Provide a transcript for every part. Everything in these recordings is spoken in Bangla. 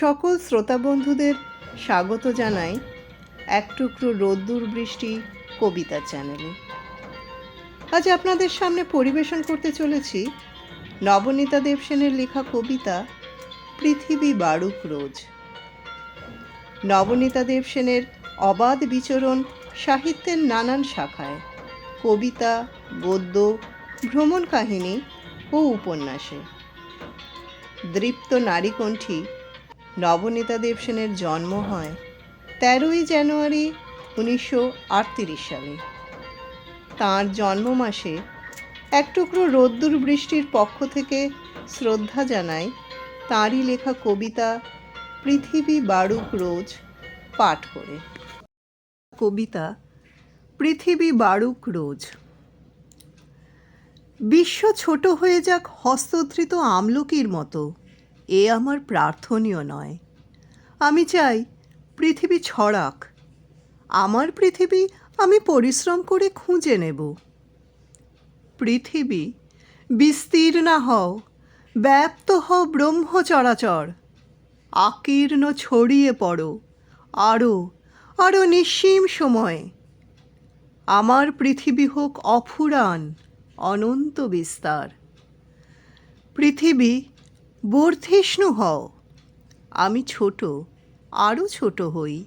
সকল শ্রোতা বন্ধুদের স্বাগত জানাই এক টুকরো রোদ্দুর বৃষ্টি কবিতা চ্যানেলে। আজ আপনাদের সামনে পরিবেশন করতে চলেছি নবনীতা দেবসেনের লেখা কবিতা পৃথিবী বাড়ুক রোজ। নবনীতা দেবসেনের অবাধ বিচরণ সাহিত্যের নানান শাখায়, কবিতা, গদ্য, ভ্রমণ কাহিনী ও উপন্যাসে। দৃপ্ত নারীকণ্ঠী নবনীতা দেবসেনের জন্ম হয় তেরোই জানুয়ারি উনিশশো আটত্রিশ সালে। তাঁর জন্ম মাসে এক টুকরো রোদ্দুর বৃষ্টির পক্ষ থেকে শ্রদ্ধা জানায় তাঁরই লেখা কবিতা পৃথিবী বাড়ুক রোজ পাঠ করে। কবিতা পৃথিবী বাড়ুক রোজ। বিশ্ব ছোট হয়ে যাক হস্তধৃত আমলকির মতো। এ আমার প্রার্থনীয় নয়। আমি চাই পৃথিবী ছড়াক। আমার পৃথিবী আমি পরিশ্রম করে খুঁজে নেব। পৃথিবী, বিস্তীর্ণা হও, ব্যাপ্ত হও ব্রহ্ম চরাচর। আকীর্ণ ছড়িয়ে পড়ো আরও আরও নিঃসীম সময়। আমার পৃথিবী হোক অফুরান, অনন্ত বিস্তার। পৃথিবী বর্ধিষ্ণু হও। আমি ছোট আরও ছোট হই।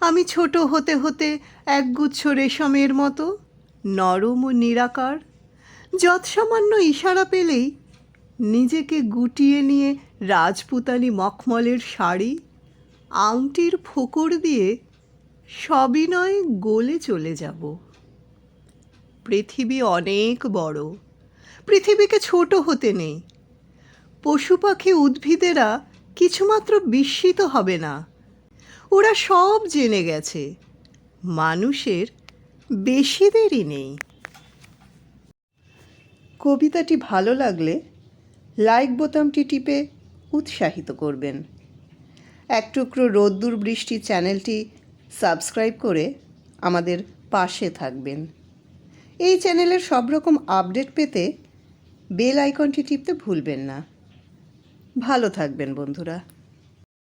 আমি ছোট হতে হতে একগুচ্ছ রেশমের মতো, নরম ও নিরাকার। যৎসামান্য ইশারা পেলেই নিজেকে গুটিয়ে নিয়ে রাজপুতানি মখমলের শাড়ি, আংটির ফোকর দিয়ে সবিনয় গলে চলে যাব। পৃথিবী অনেক বড়, পৃথিবীকে ছোট হতে নেই। পশু পাখি উদ্ভিদেরা কিছুমাত্র বিস্মিত হবে না। ওরা সব জেনে গেছে। মানুষের বেশি দেরি নেই। কবিতাটি ভালো লাগলে লাইক বোতামটি টিপে উৎসাহিত করবেন। এক টুকরো রোদ্দুর বৃষ্টি চ্যানেলটি সাবস্ক্রাইব করে আমাদের পাশে থাকবেন। এই চ্যানেলের সব রকম আপডেট পেতে বেল আইকনটি টিপতে ভুলবেন না। ভালো থাকবেন বন্ধুরা।